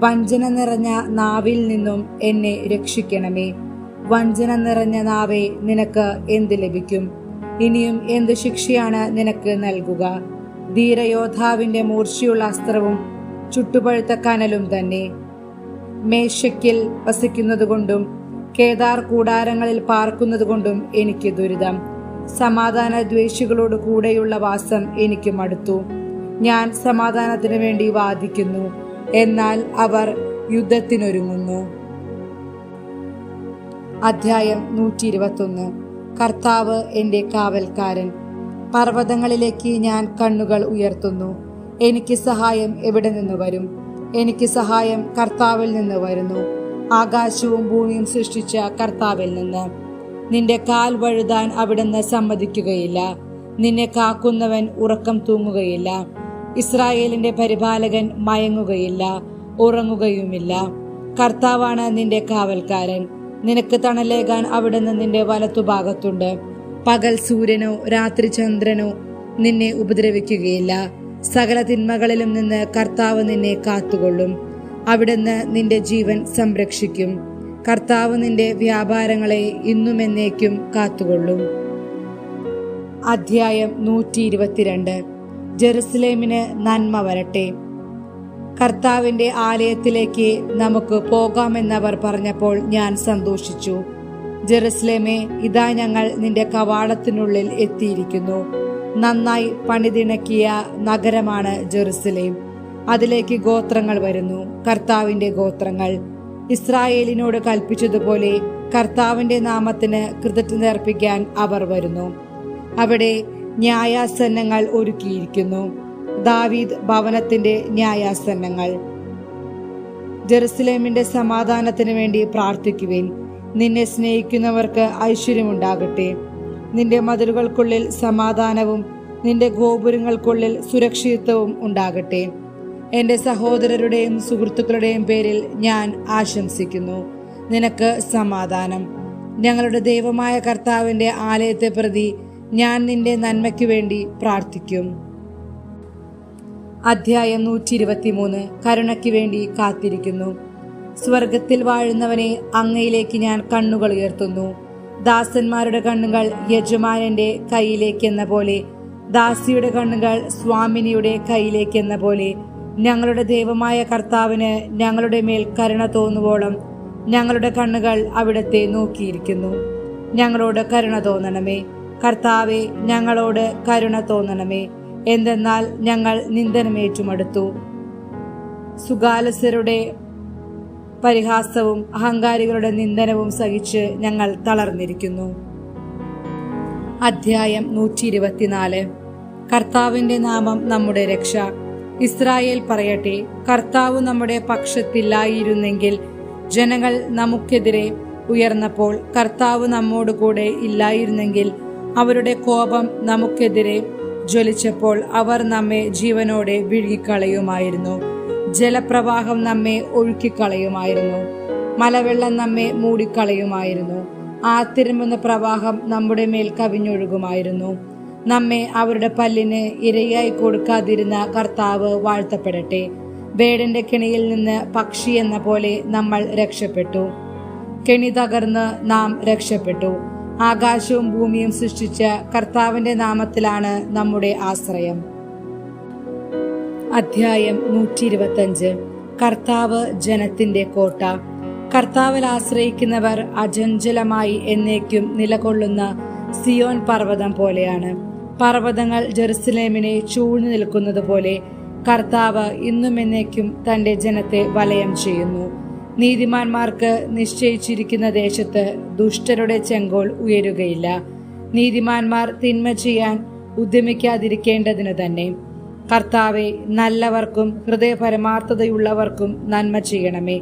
വഞ്ചന നിറഞ്ഞ നാവിൽ നിന്നും എന്നെ രക്ഷിക്കണമേ. വഞ്ചന നിറഞ്ഞ നാവേ നിനക്ക് എന്ത് ലഭിക്കും? ഇനിയും എന്ത് ശിക്ഷയാണ് നിനക്ക് നൽകുക? ധീരയോദ്ധാവിന്റെ മൂർച്ചയുള്ള അസ്ത്രവും ചുട്ടുപഴുത്ത കനലും തന്നെ. മേശയ്ക്കിൽ വസിക്കുന്നതുകൊണ്ടും കേദാർ കൂടാരങ്ങളിൽ പാർക്കുന്നതുകൊണ്ടും എനിക്ക് ദുരിതം. സമാധാന ദ്വേഷികളോട് കൂടെയുള്ള വാസം എനിക്ക് മടുത്തു. ഞാൻ സമാധാനത്തിനു വേണ്ടി വാദിക്കുന്നു. എന്നാൽ അവർ യുദ്ധത്തിനൊരുങ്ങുന്നു. അധ്യായം നൂറ്റി ഇരുപത്തൊന്ന് കർത്താവ് എന്റെ കാവൽക്കാരൻ. പർവതങ്ങളിലേക്ക് ഞാൻ കണ്ണുകൾ ഉയർത്തുന്നു. എനിക്ക് സഹായം എവിടെ നിന്ന് വരും? എനിക്ക് സഹായം കർത്താവിൽ നിന്ന് വരുന്നു. ആകാശവും ഭൂമിയും സൃഷ്ടിച്ച കർത്താവിൽ നിന്ന്. നിന്റെ കാൽ വഴുതാൻ അവിടുന്ന് സമ്മതിക്കുകയില്ല. നിന്നെ കാക്കുന്നവൻ ഉറക്കം തൂങ്ങുകയില്ല. ഇസ്രായേലിന്റെ പരിപാലകൻ മയങ്ങുകയില്ല ഉറങ്ങുകയുമില്ല. കർത്താവാണ് നിന്റെ കാവൽക്കാരൻ. നിനക്ക് തണലേകാൻ അവിടുന്ന് നിന്റെ വലത്തുഭാഗത്തുണ്ട്. പകൽ സൂര്യനോ രാത്രി ചന്ദ്രനോ നിന്നെ ഉപദ്രവിക്കുകയില്ല. സകല തിന്മകളിലും നിന്ന് കർത്താവ് നിന്നെ കാത്തുകൊള്ളും. അവിടുന്ന് നിന്റെ ജീവൻ സംരക്ഷിക്കും. കർത്താവ് നിന്റെ വ്യാപാരങ്ങളെ ഇന്നും എന്നേക്കും കാത്തുകൊള്ളും. അധ്യായം നൂറ്റി ഇരുപത്തിരണ്ട് ജെറുസലേമിന് നന്മ വരട്ടെ. കർത്താവിന്റെ ആലയത്തിലേക്ക് നമുക്ക് പോകാമെന്നവർ പറഞ്ഞപ്പോൾ ഞാൻ സന്തോഷിച്ചു. ജെറുസലേമേ ഇതാ ഞങ്ങൾ നിന്റെ കവാടത്തിനുള്ളിൽ എത്തിയിരിക്കുന്നു. നന്നായി പണിതിണക്കിയ നഗരമാണ് ജെറുസലേം. അതിലേക്ക് ഗോത്രങ്ങൾ വരുന്നു. കർത്താവിന്റെ ഗോത്രങ്ങൾ. ഇസ്രായേലിനോട് കൽപ്പിച്ചതുപോലെ കർത്താവിന്റെ നാമത്തിന് കൃതജ്ഞത അർപ്പിക്കാൻ അവർ വരുന്നു. അവിടെ ന്യായാസന്നങ്ങൾ ഒരുക്കിയിരിക്കുന്നു. ദാവീദ് ഭവനത്തിന്റെ ന്യായാസന്നങ്ങൾ ജെറുസലേമിന്റെ സമാധാനത്തിന് വേണ്ടി പ്രാർത്ഥിക്കുവിൻ. നിന്നെ സ്നേഹിക്കുന്നവർക്ക് ഐശ്വര്യമുണ്ടാകട്ടെ. നിന്റെ മതിലുകൾക്കുള്ളിൽ സമാധാനവും നിന്റെ ഗോപുരങ്ങൾക്കുള്ളിൽ സുരക്ഷിതത്വവും ഉണ്ടാകട്ടെ. എന്റെ സഹോദരരുടെയും സുഹൃത്തുക്കളുടെയും പേരിൽ ഞാൻ ആശംസിക്കുന്നു. നിനക്ക് സമാധാനം. ഞങ്ങളുടെ ദൈവമായ കർത്താവിന്റെ ആലയത്തെ പ്രതി ഞാൻ നിന്റെ നന്മയ്ക്ക് വേണ്ടി പ്രാർത്ഥിക്കും. അധ്യായം നൂറ്റി ഇരുപത്തിമൂന്ന് കരുണയ്ക്ക് വേണ്ടി കാത്തിരിക്കുന്നു. സ്വർഗത്തിൽ വാഴുന്നവനെ അങ്ങയിലേക്ക് ഞാൻ കണ്ണുകൾ ഉയർത്തുന്നു. ദാസന്മാരുടെ കണ്ണുകൾ യജമാനന്റെ കയ്യിലേക്ക് എന്ന പോലെ ദാസിയുടെ കണ്ണുകൾ സ്വാമിനിയുടെ കയ്യിലേക്ക് എന്ന പോലെ ഞങ്ങളുടെ ദൈവമായ കർത്താവിന് ഞങ്ങളുടെ മേൽ കരുണ തോന്നുവോളം ഞങ്ങളുടെ കണ്ണുകൾ അവിടത്തെ നോക്കിയിരിക്കുന്നു. ഞങ്ങളോട് കരുണ തോന്നണമേ. കർത്താവെ ഞങ്ങളോട് കരുണ തോന്നണമേ. എന്തെന്നാൽ ഞങ്ങൾ നിന്ദനമേറ്റുമടുത്തു. സുഗാലസരുടെ പരിഹാസവും അഹങ്കാരികളുടെ നിന്ദനവും സഹിച്ച് ഞങ്ങൾ തളർന്നിരിക്കുന്നു. അധ്യായം നൂറ്റി ഇരുപത്തിനാല് കർത്താവിന്റെ നാമം നമ്മുടെ രക്ഷ. ഇസ്രായേൽ പറയട്ടെ കർത്താവ് നമ്മുടെ പക്ഷത്തില്ലായിരുന്നെങ്കിൽ ജനങ്ങൾ നമുക്കെതിരെ ഉയർന്നപ്പോൾ കർത്താവ് നമ്മോട് കൂടെ ഇല്ലായിരുന്നെങ്കിൽ അവരുടെ കോപം നമുക്കെതിരെ ജ്വലിച്ചപ്പോൾ അവർ നമ്മെ ജീവനോടെ വിഴുകിക്കളയുമായിരുന്നു. ജലപ്രവാഹം നമ്മെ ഒഴുക്കിക്കളയുമായിരുന്നു. മലവെള്ളം നമ്മെ മൂടിക്കളയുമായിരുന്നു. ആ പ്രവാഹം നമ്മുടെ മേൽ കവിഞ്ഞൊഴുകുമായിരുന്നു. നമ്മെ അവരുടെ പല്ലിന് ഇരയായി കൊടുക്കാതിരുന്ന കർത്താവ് വാഴ്ത്തപ്പെടട്ടെ. വേടന്റെ കെണിയിൽ നിന്ന് പക്ഷി എന്ന പോലെ നമ്മൾ രക്ഷപ്പെട്ടു. കെണി തകർന്ന് നാം രക്ഷപ്പെട്ടു. ആകാശവും ഭൂമിയും സൃഷ്ടിച്ച കർത്താവിന്റെ നാമത്തിലാണ് നമ്മുടെ ആശ്രയം. അധ്യായം നൂറ്റി ഇരുപത്തഞ്ച് കർത്താവ് ജനത്തിന്റെ കോട്ട. കർത്താവിൽ ആശ്രയിക്കുന്നവർ അജഞ്ചലമായി എന്നേക്കും നിലകൊള്ളുന്ന സിയോൻ പർവതം പോലെയാണ്. പർവതങ്ങൾ ജെറുസലേമിനെ ചൂഴ്ന്നു നിൽക്കുന്നത് പോലെ കർത്താവ് ഇന്നും എന്നേക്കും തന്റെ ജനത്തെ വലയം ചെയ്യുന്നു. നീതിമാന്മാർക്ക് നിശ്ചയിച്ചിരിക്കുന്ന ദേശത്ത് ദുഷ്ടരുടെ ചെങ്കോൾ ഉയരുകയില്ല. നീതിമാന്മാർ തിന്മ ചെയ്യാൻ ഉദ്യമിക്കാതിരിക്കേണ്ടതിന് തന്നെ. കർത്താവെ നല്ലവർക്കും ഹൃദയപരമാർത്ഥതയുള്ളവർക്കും നന്മ ചെയ്യണമേ.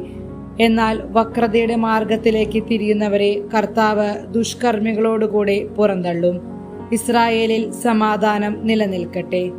എന്നാൽ വക്രതയുടെ മാർഗത്തിലേക്ക് തിരിയുന്നവരെ കർത്താവ് ദുഷ്കർമ്മികളോടുകൂടെ പുറന്തള്ളും. ഇസ്രായേലിൽ സമാധാനം നിലനിൽക്കട്ടെ.